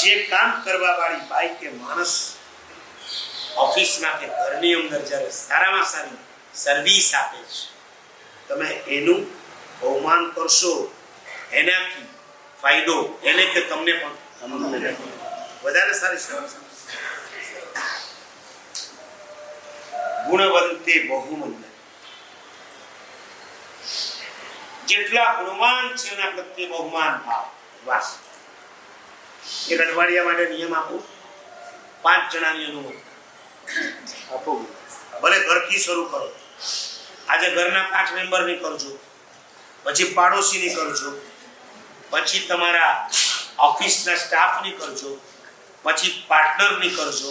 જે કામ કરવા વાળી બાઈ કે માણસ ઓફિસમાં કે ઘરની અંદર જ્યારે સારામાં સારી સર્વિસ આપે છે, તમે એનું બહુમાન કરશો, એનાથી ફાયદો, એને કે તમને પણ વધારે સારી સર્વિસ ગુણવંતે બહુમૂલ્ય જેટલા ગુણવાન છે એના પ્રત્યે બહુમાન ભાવ વાસ. એક અઠવાડિયા માટે નિયમ આપો. પાંચ જણાની અનુભવ આપો. ભલે ઘરથી શરૂ કરો. આજે ઘરના પાંચ મેમ્બરની કરજો પછી પાડોશીની કરજો પછી તમારા ઓફિસના સ્ટાફની કરજો પછી પાર્ટનરની કરજો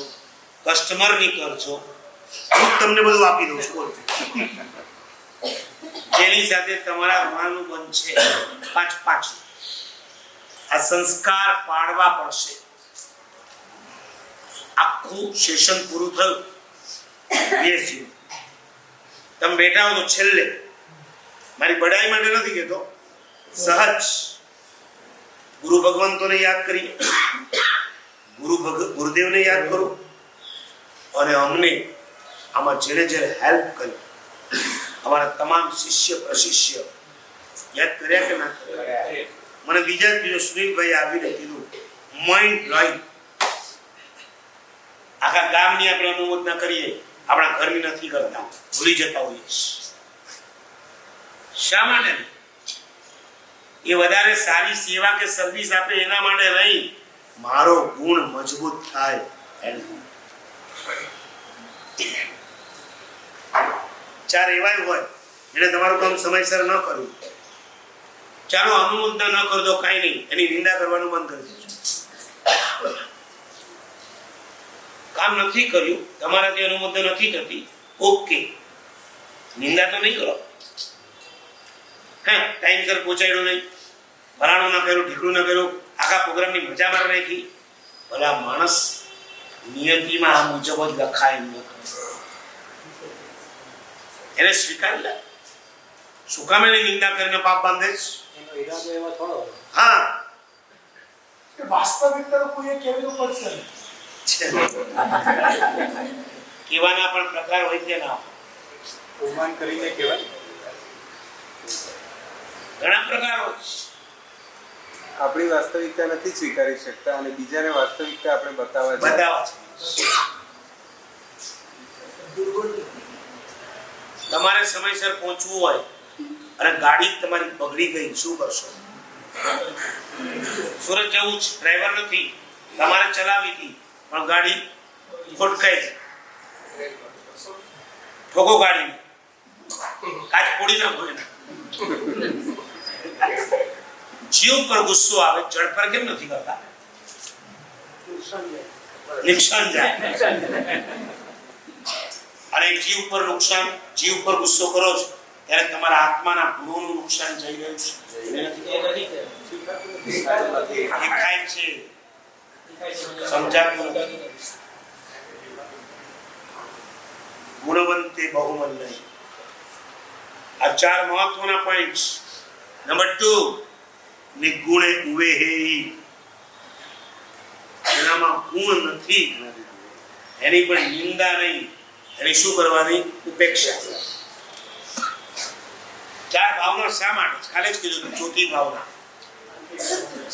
કસ્ટમરની કરજો હું તમને બધું આપી દઉં છું જેની સાથે તમારા ઋણાનું છે, પાંચ પાંચ. આ સંસ્કાર પાડવા પડશે. આખું સેશન પૂરું થયું. તમે બેઠા હો તો છેલ્લે. મારી બડાઈ માટે નથી કહેતો. સહજ. ગુરુ ભગવંતોને યાદ કરીએ. ગુરુ ગુરુદેવને યાદ કરો. અને અમને આમાં જેને જેને હેલ્પ કરી, અમારા તમામ શિષ્ય, પ્રશિષ્ય, યાદ કર્યા કે ના કર્યા? મને બીજા જ સુનિલભાઈ આવીને કીધું માઇન્ડ બ્લોઈંગ આખા ગામની આપણે અનુમોદના કરીએ, આપણા ઘરની નથી કરતા, ભૂલી જતા હોઈએ શા માટે? એ વધારે સારી સેવા કે સર્વિસ આપે એના માટે નહીં. મારો ગુણ મજબૂત થાય એનું. ચાર એવાય હોય જેને તમારું કામ સમયસર ન કર્યું ચાલો અનુમોદન ન કરતો કાંઈ નહીં. એની નિંદા કરવાનું બંધ કરી દેજો કામ નથી કર્યું. તમારાથી અનુમોદન નથી થતી. ઓકે નિંદા તો નહીં કરો. હા ટાઈમસર પહોંચાડ્યો નહીં. ફલાણું ના કર્યું ઢીકડું ના કર્યું, આખા પ્રોગ્રામની મજા માર નાખી. ભલા માણસ નિયતિમાં આ મુજબ જ લખાય એમ એને સ્વીકારી લે. શું કામ એની નિંદા કરીને પાપ બાંધે છે. હા કે વાસ્તવિકતા કોઈએ કેવી પડશે. છે. પણ પ્રકાર હોય કે ના હોય. કરીને કહેવાય ઘણા પ્રકાર હોય આપણી વાસ્તવિકતા નથી સ્વીકારી શકતા અને બીજાને વાસ્તવિકતા આપણે બતાવવા જાય. તમારે સમયસર પહોંચવું હોય અને ગાડી તમારી બગડી ગઈ શું કરશો? સુરત જવું છે ડ્રાઈવર નથી. તમારે ચલાવી હતી પણ ગાડી ખોટકાઈ ઠોકો ગાડી કાચ ફોડી નાખો એને જીવ પર ગુસ્સો આવે જળ પર કેમ નથી કરતા? નુકસાન જાય. અને જીવ પર નુકસાન જીવ પર ગુસ્સો કરો છો. ત્યારે તમારા આત્માના ગુણોનું નુકસાન થઈ રહ્યું છે. દેખાય છે. સમજાતું ગુણવંતે બહુમલ્ય આ ચાર મહત્વના પોઈન્ટ્સ નંબર ટુ નિગુણે ઉવેહી. એનામાં ગુણ નથી. એની પણ નિંદા નહીં. એની શું કરવાની? ઉપેક્ષા. ચાર ભાવના શા માટે ખાલી જ કીધું ચોથી ભાવના.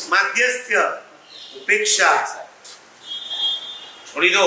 માધ્યસ્થ્ય ઉપેક્ષા. છોડી દો.